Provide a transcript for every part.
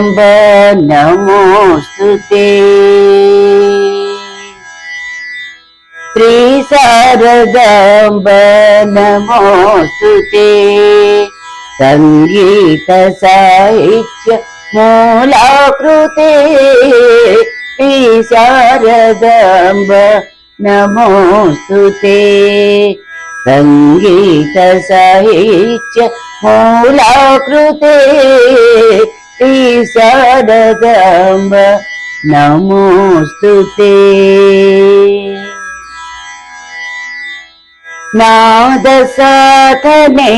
म्ब नमोऽस्तु ते। सारदाम्ब नमोऽस्तु ते। सङ्गीतसाहित्य मूलाकृते त्रि नमोऽस्तु ते। నమోస్తు సంగీత సాహిత్య మూలాకృతే శ్రీ శారదాంబ నమోస్తు నాద సాధనే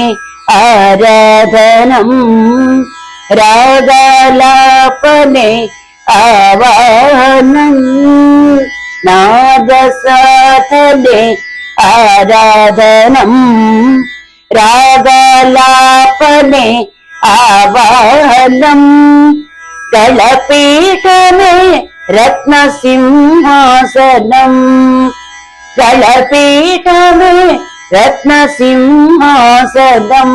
ఆరాధనం రాగాలాపనే ఆవాహనం నాద సాధనే ఆరాధనం రాగాలాపనే ఆవాహనం కళపీఠమే రత్న సింహాసనం కళపీఠమే రత్న సింహాసనం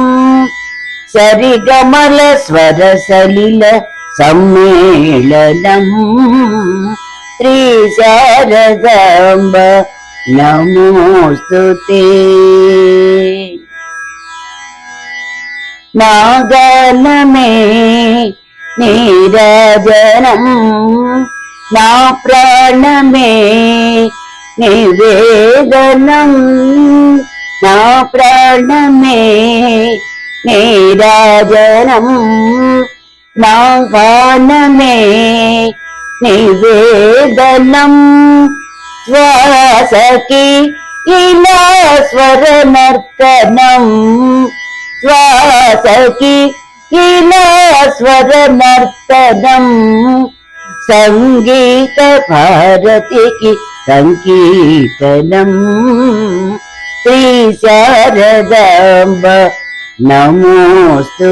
సరిగమల స్వర సలిల సమ్మేళనం. శ్రీ శారదాంబ నమోస్తు నాగనమే నీరాజనం నా ప్రాణమే నివేదనం నా ప్రాణమే నీరజనం నా గానమే నివేదనం. శ్వాసకి ఇలా స్వరనర్తనం శ్వాసకి ఇలా స్వరనర్తనం సంగీత భారతికి సంకీర్తనం. శ్రీ శారదాంబ నమోస్తు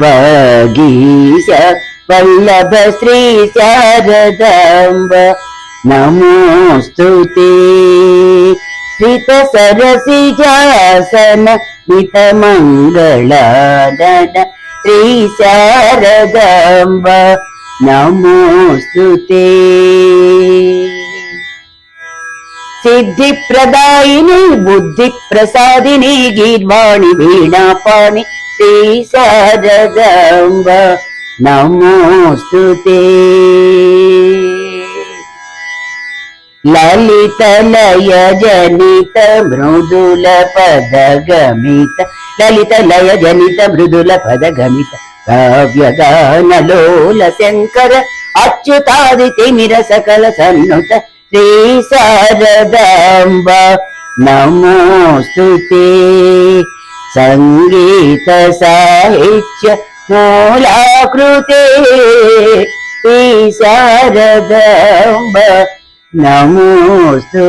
వగీశ వల్లభ శ్రీ శారదాంబ. నమోస్తు శ్రిత సరసిజాసన మిత మంగళాదన శ్రీ శారదాంబ. నమోస్తు సిద్ధి ప్రదాయిని బుద్ధి ప్రసాదిని గీర్వాణి వీణాపాణి శ్రీ శారదాంబ. నమోస్తు లలిత లయ జనిత మృదుల పదగమిత లలిత లయ జనిత మృదుల పద పదగమిత కావ్యగానలోల శంకర అచ్యుతాది తిమిర సకల సన్నుత శ్రీ శారదాంబ నమోస్తు సంగీత సాహిత్య మూలాకృతే శారదంబ శారదాంబ నమోస్తు